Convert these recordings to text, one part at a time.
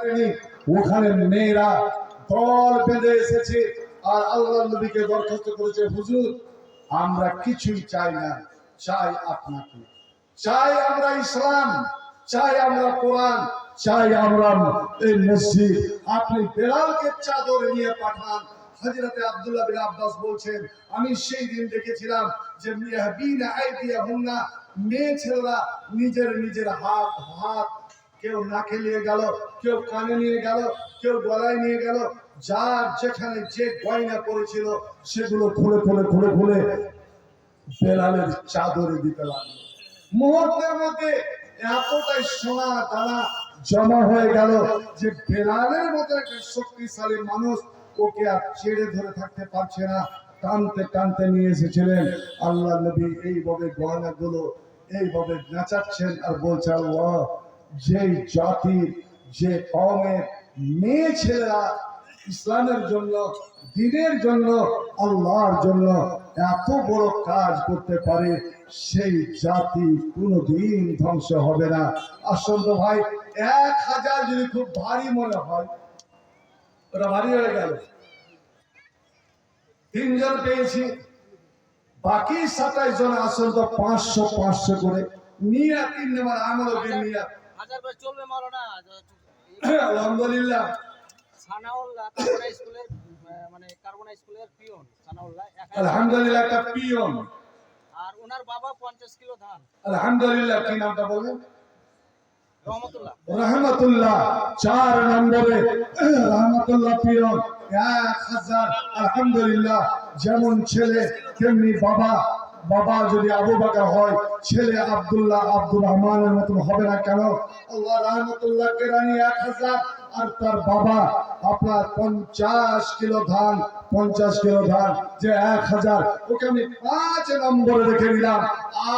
পারেনি। ওখানে মেয়েরা দল বেঁধে এসেছে আর আল্লাহ নবীকে দরখাস্ত করেছে, হুজুর, আমরা কিছুই চাই না, চাই আপনাকে। চাই আমরা ইসলাম, চাই আমরা কোরআন, চাই আমরা এই মসজিদ। আপনি বেলালকে চাদর নিয়ে পাঠান। হযরতে আব্দুল্লাহ বিন আব্বাস বলছেন, আমি সেই দিন দেখেছিলাম যে মেয়ে ছেলেরা নিজের নিজের হাত হাত কেউ নাকে নিয়ে গেল, কেউ কানে নিয়ে গেল, কেউ গলায় নিয়ে গেল। যার যেখানে যে গয়না পড়েছিল, সেগুলো খুলে খুলে খুলে খুলে বেলালের চাদরে দিতে লাগল। মুহূর্তের মধ্যে এতটাই সোনা দানা জমা হয়ে গেল যে বেলালের মতো একটা শক্তিশালী মানুষ ওকে আর ছেড়ে ধরে থাকতে পারছে না। টানতে টানতে নিয়ে এসেছিলেন আল্লাহ নবী। এইভাবে গয়নাগুলো এইভাবে নাচাচ্ছেন আর বলছে আল্লাহ যেই জাতির যে কমের মেয়ে ছেলেরা ইসলামের জন্য, দিনের জন্য, আল্লাহর জন্য এত বড় কাজ করতে পারে, সেই জাতি কোনোদিন ধ্বংস হবে না। আসল ভাই, এক হাজার যদি খুব ভারী মনে হয়, ওটা ভারী হয়ে গেল। তিনজন পেয়েছি, বাকি সাতাইশ জন আসল তো পাঁচশো পাঁচশো করে। নিয়ে তিন নম্বর আমল নিয়ে হাজার বার চলবে মারো না আলহামদুলিল্লাহ। সানাউল্লাহ স্কুলের মানে কারবোনা স্কুলের পিয়ন সানাউল্লাহ আলহামদুলিল্লাহ একটা পিয়ন। আর ওনার বাবা পঞ্চাশ কিলো ধান। আলহামদুলিল্লাহ কি নামটা বলবেন রহমতুল্লাহ। রহমতুল্লাহ চার নম্বরে। রহমতুল্লাহ পিয়ন এক হাজার। আলহামদুলিল্লাহ যেমন ছেলে তেমনি বাবা। বাবা যদি আবু বাকর হয়, ছেলে আব্দুল্লাহ আব্দুর রহমানের মতন হবে না কেন? আল্লাহ রহমতুল্লাহ কেরানি এক হাজার, আর তার বাবা আপনার পঞ্চাশ কিলো ধান, পঞ্চাশ কিলো ধান, যে এক হাজার, ওকে আমি পাঁচ নম্বরে রেখে দিলাম।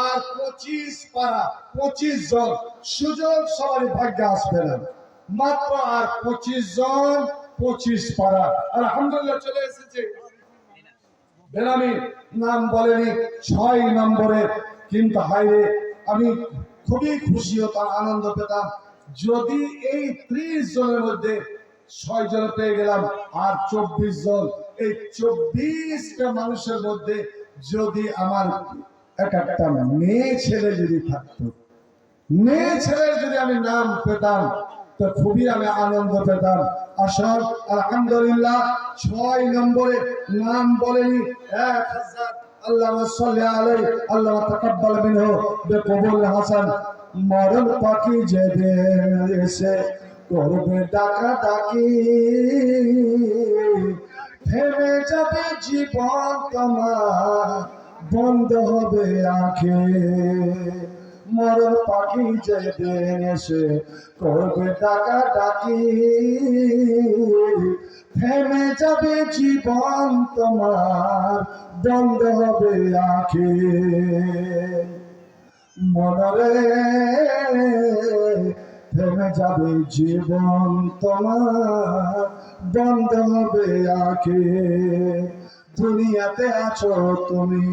আর পঁচিশ পারা পঁচিশ জন সুযোগ সবারই ভাগ্যে আসবে না। মাত্র আর পঁচিশ জন, পঁচিশ পারা আলহামদুলিল্লাহ চলে এসেছে। বেনামি নাম বলেনি, ছয় নম্বরে। কিন্তু হাইরে আমি খুবই খুশি হতাম আনন্দ পেতাম। যদি এই ত্রিশ জনের মধ্যে ছয় জন পেয়ে গেলাম, আর চব্বিশ জন, এই চব্বিশটা মানুষের মধ্যে যদি আমার এক একটা মেয়ে ছেলে যদি থাকতো, মেয়ে ছেলের যদি আমি নাম পেতাম তো খুবই আমি আনন্দ পেতাম। আসল আলহামদুলিল্লাহ, ছয় নম্বরে নাম বলেনি, এক হাজার আল্লাহ সাল্লি আলাই আল্লাহ তাকাব্বাল মিনহু, বেকবুল হাসান। মরণ পাখি যেদিন এসে করবে ডাকা ডাকি থেমে যাবে জীবন তোমার, বন্ধ হবে আঁখে মরণ পাখি যেদিন এসে করবে ডাকা ডাকি, থেমে যাবে জীবন তোমার, বন্ধ হবে আঁখে। মনরে থেমে যাবে জীবন তোমার, বন্ধ হবে আঁখে। দুনিয়াতে আছো তুমি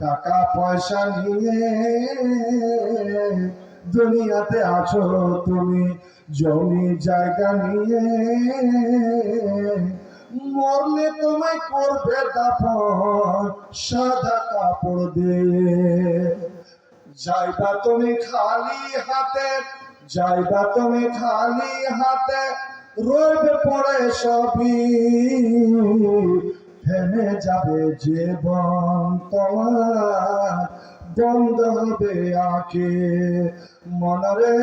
টাকা পয়সা নিয়ে দুনিয়াতে আছো তুমি, জমি জায়গা নিয়ে। মরলে তোমায় করবে সাদা কাপড় দিয়ে। যাইবা তুমি খালি হাতে, যাইবা তুমি খালি হাতে রইবে পড়ে সবই। থেমে যাবে জীবন তোমার। বন্ধ হবে আঁকে মনরে।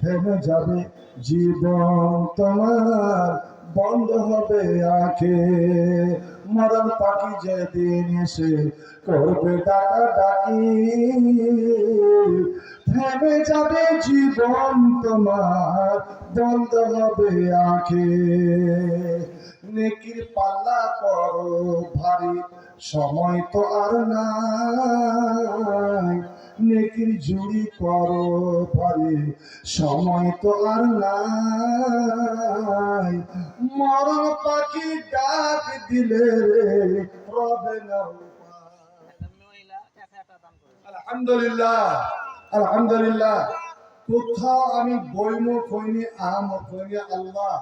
থেমে যাবে জীবন তোমার। বন্ধ হবে আঁকে মরণ পাখি যেদিন এসে করবে ডাকা ডাকি। থেমে যাবে জীবন তোমার। বন্ধ হবে আঁকে নেকির পাল্লা করো ভারী সময় তো আর নাই। নেকির জুড়ি করো ভারী সময় তো আর নাই। মরণ পাখি ডাক দিলে রবে না আলহামদুলিল্লাহ আলহামদুলিল্লাহ। কোথাও আমি বইমুখ হইনি আহমদ হইনি, আল্লাহ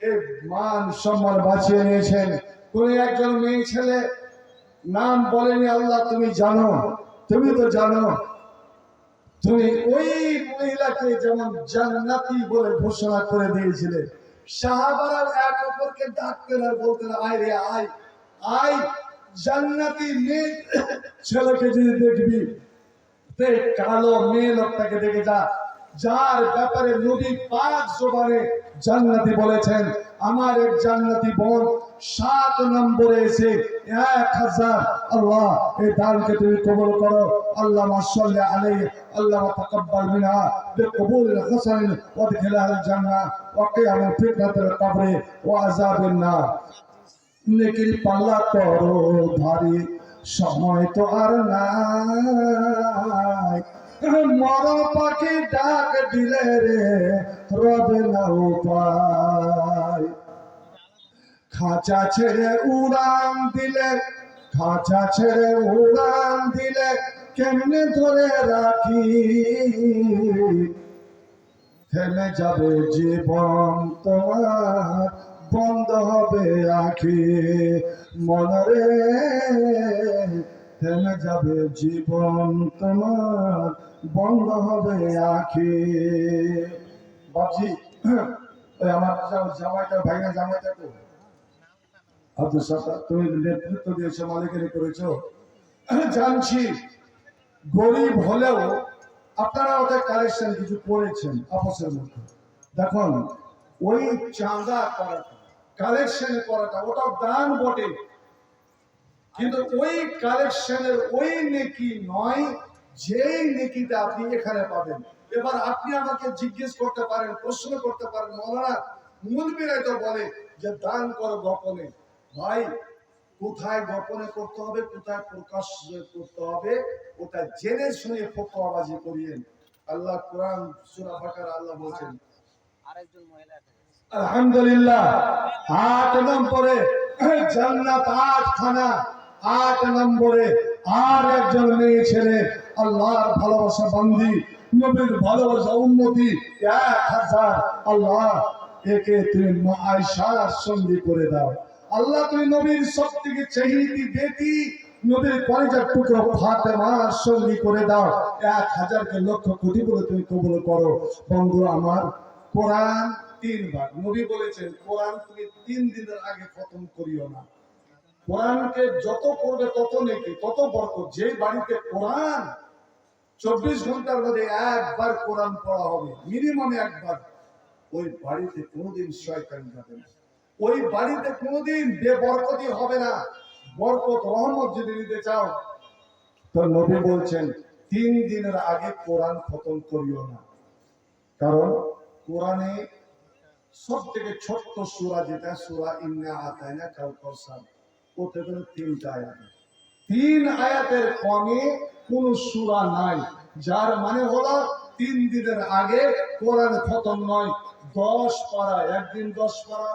এই মান সম্মান বাঁচিয়ে নিয়েছেন। কোন একজন মেয়ে ছেলে নাম বলেনি, আল্লাহ, তুমি জানো, তুমি তো জানো। তুমি ওই মহিলাকে যেমন জান্নাতি বলে ঘোষণা করে দিয়েছিলে। সাহাবারা এক অপরকে ডাকতেন আর বলতেন, আয় রে, আয় আয়, জান্নাতি মেয়ে ছেলেকে যদি দেখবি কালো মেয়ে লোকটাকে দেখে যা। যার ব্যাপারে নবী পাঁচ জোবানে জান্নাতি বলেছেন, আমার এক জান্নাতি বোন সাত নম্বরে এসে এক হাজার আল্লাহ, এই দানকে তুমি কবল করো। আল্লাহ মাসাল্লাহ আলাই আল্লাহ তাকাব্বাল মিনহা বিকবুল হাসান ওয়াদখিলহা আল জান্নাহ ওয়া কিয়ামা ফিতনাতুল কবর ওয়া আযাবিন নার। নেকির পাল্লা করো ভারী, সময় তো আর নাই। মর পাখি ডাক দিলে রে, রবে না উপায়। খাঁচা ছেড়ে উড়ান দিলে, খাঁচা ছেড়ে উড়ান দিলে কেমনে ধরে রাখি? থেমে যাবে জীবন তোমার, বন্ধ হবে আখি। মনরে থেমে যাবে জীবন তোমার, বন্ধ হবে আখি বাবজি আমার জামাইটা ভাইনা জামাইটা তো আব্দুল সাত্তার, তুমি নেতৃত্ব দিয়েছ, মালিকারি করেছ। জানছি, গরিব হলেও আপনারা ওদের কালেকশন কিছু করেছেন আপসের মধ্যে। দেখুন, ওই চাঁদা করাটা কালেকশন করাটা ওটা দান বটে। কিন্তু ওই কালেকশনের ওই নেকি নয় যেই নেকিটা আপনি এখানে পাবেন। এবার আপনি আমাকে জিজ্ঞেস করতে পারেন প্রশ্ন করতে পারেন মৌলানা মুলবিরাই তো বলে যে দান করো গোপনে। ভাই কোথায় গোপনে করতে হবে কোথায় প্রকাশ করতে হবে ওটা জেনে শুনে ফতোয়াবাজি করিয়েন। আল্লাহ কোরআন সূরা বাকারা আল্লাহ বলছেন আরেকজন মহিলা। আলহামদুলিল্লাহ আট নম্বরে জান্নাত আট খানা আট নম্বরে আর একজন মেয়ে ছেলে, আল্লাহর ভালোবাসা বান্দি, নবীর ভালোবাসা উন্নতি, এক হাজার, আল্লাহ একে তুমি আয়সার সঙ্গী করে দাও। আল্লাহ তুমি নবীর সব থেকে চেহিতি বেটি নবীর কলেজার টুকরো ফাতেমার সঙ্গী করে দাও। এক হাজারকে লক্ষ কোটি বলে তুমি কবুল করো। বন্ধু আমার, কোরআন তিনবার, নবী বলেছেন, কোরআন তুমি তিন দিনের আগে খতম করিও না। কোরআনকে যত পড়বে তত নেকি, তত বরকত। যে বাড়িতে কোরআন, চব্বিশ ঘণ্টার মধ্যে একবার কোরআন পড়া হবে মিনিমাম একবার, ওই বাড়িতে কোনোদিন শয়তান যাবে না। ওই বাড়িতে কোনোদিন বেবরকতি হবে না। বরকত, রহমত যদি নিতে চাও, তো নবী বলছেন, তিন দিনের আগে কোরআন খতম করিও না। কারণ কোরআনে সব থেকে ছোট্ট সুরা যেটা, সুরা ইন্না আতাইনা কাউকাউসার ওতে করে তিনটা আয়াত। তিন আয়াতের কমে কোন সুরা নাই। যার মানে হলো তিন দিনের আগে কোরআন খতম নয়। দশ পারা, একদিন দশ পারা,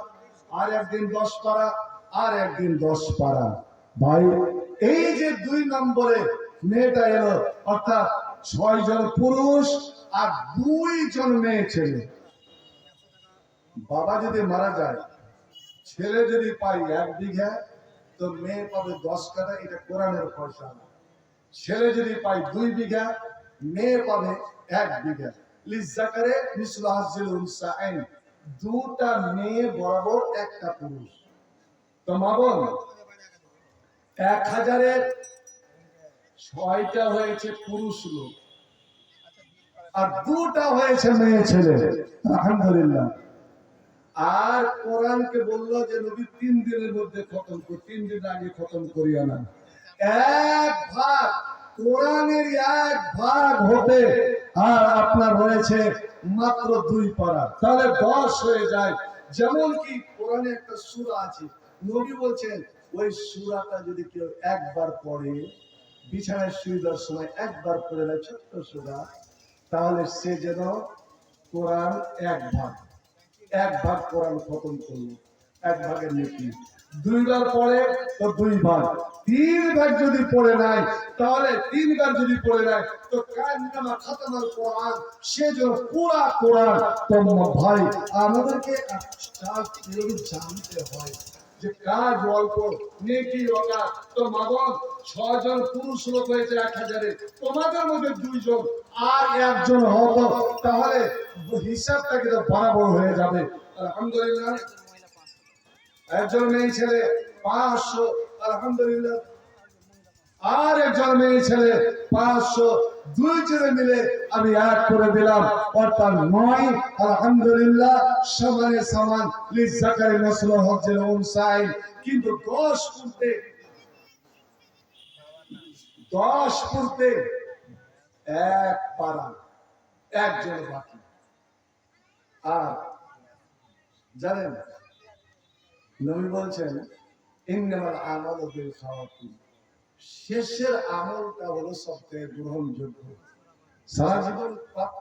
আর একদিন দশ পারা, আর একদিন দশ পারা। ভাই, এই যে দুই নম্বরে মেয়েটা এলো, অর্থাৎ ছয় জন পুরুষ আর দুই জন মেয়ে ছেলে। বাবা যদি মারা যায়, ছেলে যদি পাই এক বিঘা তো মেয়ে পাবে দশ কাঠা, এটা কোরআনের ফর্সা ছেলে যদি পাই দুই বিঘা, মেয়ে পাবে এক বিঘা। লিজাকারে দুটা মেয়ে বরাবর একটা পুরুষ। তো এক হাজারের ছয়টা হয়েছে পুরুষ লোক। আর দুটা হয়েছে মেয়ে ছেলে। আলহামদুলিল্লাহ। আর কোরআনকে বলল যে, নবী তিন দিনের মধ্যে খতম কর, তিন দিন আগে খতম করিয়া না এক ভাগ, কোরআনের এক ভাগ হতে আর আপনার রয়েছে মাত্র দুই পারা। তাহলে দশ হয়ে যায়। যেমন কি কোরআনে একটা সূরা আছে, নবী বলছেন, ওই সূরাটা যদি কেউ একবার পড়ে, বিছানায় শুয়ে যাওয়ার সময় একবার পড়ে দেয় ছোট্ট সূরা, তাহলে সে যেন কোরআন এক ভাগ এক ভাগ কোরআন খতম করল, এক ভাগের নেকি দুইবার পড়ে তো দুই ভাগ। তিন ভাগ যদি পড়ে নাই, তাহলে তিনবার যদি পড়ে নাই, তো কান্নামা খাতামাল কোরআন? সে যে পুরা কোরআন। তো ভাই, আমাদেরকে জানতে হয় যে কাজ অল্প নেকি অকা তো মাগন ছজন পুরুষ লোক হয়েছে এক হাজারে। তোমাদের মধ্যে দুইজন। আর একজন হতো, তাহলে হিসাবটা কিন্তু বরাবর হয়ে যাবে। আলহামদুলিল্লাহ। একজন মেয়ে ছেলে, পাঁচশো, আলহামদুলিল্লাহ। আর একজন মেয়ে ছেলে, পাঁচশো, দুই ছেলে মিলে আমি এক করে দিলাম, অর্থাৎ নয়, আলহামদুলিল্লাহ, সমানে সমান, লিজাকারি নসল হজ্জের উনসাইন কিন্তু দশ করতে দশ করতে এক পাড়া একজন বাকি আর জানেন, নবী বলছেন, ইন্নামাল আমল বিল খাওয়াতিম শেষের আমলটা হলো সবথেকে গ্রহণযোগ্য। সারা জীবন পাপ